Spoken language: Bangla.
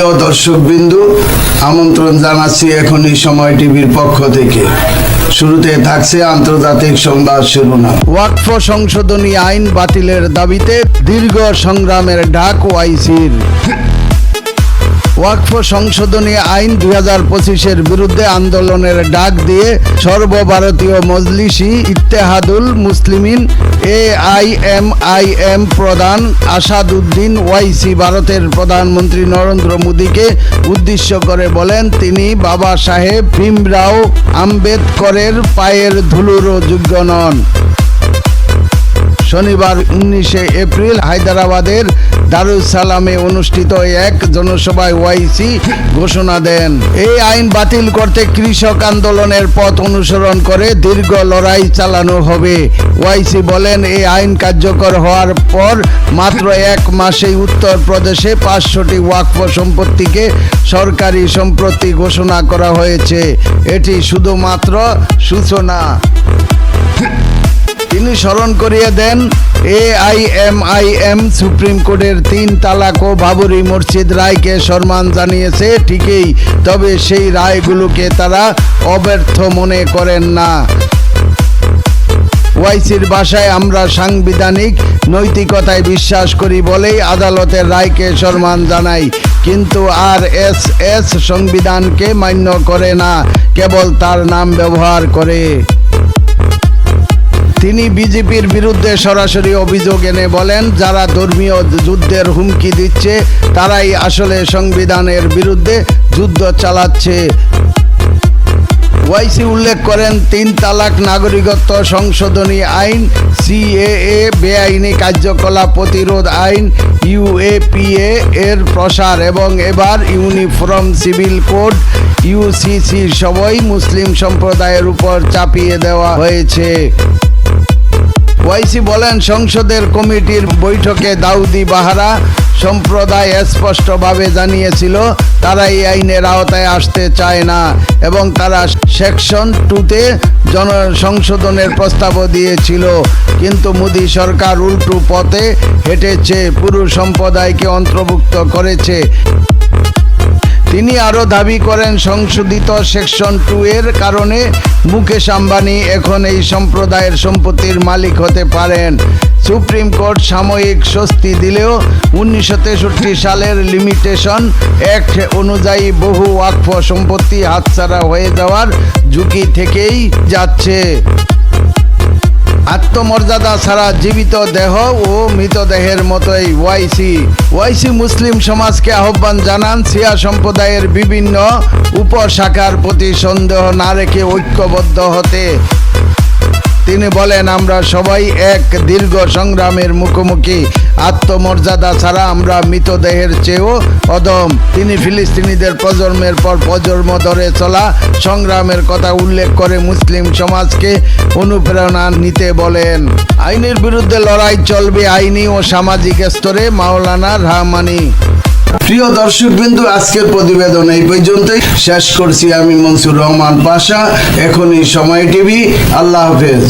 প্রিয় দর্শক বিন্দু আমন্ত্রণ জানাচ্ছি এখনই সময় টিভির পক্ষ থেকে। শুরুতে থাকছে আন্তর্জাতিক সংবাদ শিরোনাম। ওয়াকফ সংশোধনী আইন বাতিলের দাবিতে দীর্ঘ সংগ্রামের ডাক ওয়াইসির। ওয়াকফ সংশোধনী আইন দুই হাজার পঁচিশের বিরুদ্ধে আন্দোলনের ডাক দিয়ে সর্বভারতীয় Majlis Ittehadul Muslimeen A I M I M প্রধান আসাদুদ্দিন ওয়াইসি ভারতের প্রধানমন্ত্রী নরেন্দ্র মোদীকে উদ্দেশ্য করে বলেন, তিনি বাবা সাহেব ভীমরাও আম্বেদকরের পায়ের ধুলোরও যোগ্য নন। শনিবার উনিশে এপ্রিল হায়দ্রাবাদের দারুস সালামে অনুষ্ঠিত এক জনসভায় ওয়াইসি ঘোষণা দেন। এই আইন বাতিল করতে কৃষক আন্দোলনের পথ অনুসরণ করে দীর্ঘ লড়াই চালানো হবে। ওয়াইসি বলেন, এই আইন কার্যকর হওয়ার পর মাত্র এক মাসেই উত্তরপ্রদেশে পাঁচশোটি ওয়াকফ সম্পত্তিকে সরকারি সম্পত্তি ঘোষণা করা হয়েছে। এটি শুধুমাত্র সূচনা। তিনি স্মরণ করিয়ে দেন A I M I M supreme কোর্টের তিন তালাক ও বাবরি মসজিদ রায়কে সম্মান জানিয়েছে ঠিকই, তবে সেই রায়গুলোকে তারা অব্যর্থ মনে করেন না। ওয়াইসির ভাষায় আমরা সাংবিধানিক নৈতিকতায় বিশ্বাস করি বলেই আদালতের রায়কে সম্মান জানাই, কিন্তু আর এস এস সংবিধানকে মান্য করে না, কেবল তার নাম ব্যবহার করে। তিনি বিজেপির বিরুদ্ধে সরাসরি অভিযোগ এনে বলেন, যারা ধর্মীয় যুদ্ধের হুমকি দিচ্ছে, তারাই আসলে সংবিধানের বিরুদ্ধে যুদ্ধ চালাচ্ছে। ওয়াইসি উল্লেখ করেন, তিন তালাক নাগরিকত্ব সংশোধনী আইন, সিএএ বেআইনি কার্যকলাপ প্রতিরোধ আইন, ইউএপিএ এর প্রসার এবং এবার ইউনিফর্ম সিভিল কোড ইউসিসি সবই মুসলিম সম্প্রদায়ের উপর চাপিয়ে দেওয়া হয়েছে। ওয়াইসি বলেন, সংসদের কমিটির বৈঠকে দাউদি বাহারা সম্প্রদায় স্পষ্টভাবে জানিয়েছিল, তারা এই আইনের আওতায় আসতে চায় না এবং তারা সেকশন টুতে জন, সংশোধনের প্রস্তাবও দিয়েছিল। কিন্তু মোদী সরকার উল্টো পথে হেঁটেছে, পুরো সম্প্রদায়কে অন্তর্ভুক্ত করেছে। তিনি আরও দাবি করেন, সংশোধিত সেকশন টু এর কারণে মুকেশ আম্বানি এখন এই সম্প্রদায়ের সম্পত্তির মালিক হতে পারেন। সুপ্রিম কোর্ট সাময়িক স্বস্তি দিলেও উনিশশো তেষট্টি সালের লিমিটেশন অ্যাক্ট অনুযায়ী বহু ওয়াকফ সম্পত্তি হাতছাড়া হয়ে যাওয়ার ঝুঁকি থেকেই যাচ্ছে। আত্মমর্যাদা ছাড়া জীবিত দেহ ও মৃতদেহের মতোই ওয়াইসি। ওয়াইসি মুসলিম সমাজকে আহ্বান জানান, শিয়া সম্প্রদায়ের বিভিন্ন উপশাখার প্রতি সন্দেহ না রেখে ঐক্যবদ্ধ হতে। তিনি বলেন, আমরা সবাই এক দীর্ঘ সংগ্রামের মুখোমুখি। আত্মমর্যাদা ছাড়া আমরা মৃতদেহের চেয়েও অদম তিনি ফিলিস্তিনিদের প্রজন্মের পর প্রজন্ম ধরে চলা সংগ্রামের কথা উল্লেখ করে মুসলিম সমাজকে অনুপ্রেরণা নিতে বলেন। আইনের বিরুদ্ধে লড়াই চলবে আইনি ও সামাজিক স্তরে, মাওলানা রহমানি। প্রিয় দর্শক বিন্দু আজকের প্রতিবেদন এই পর্যন্তই। শেষ করছি আমি মনসুর রহমান পাশা। এখনই সময় টিভি। আল্লাহ হাফেজ।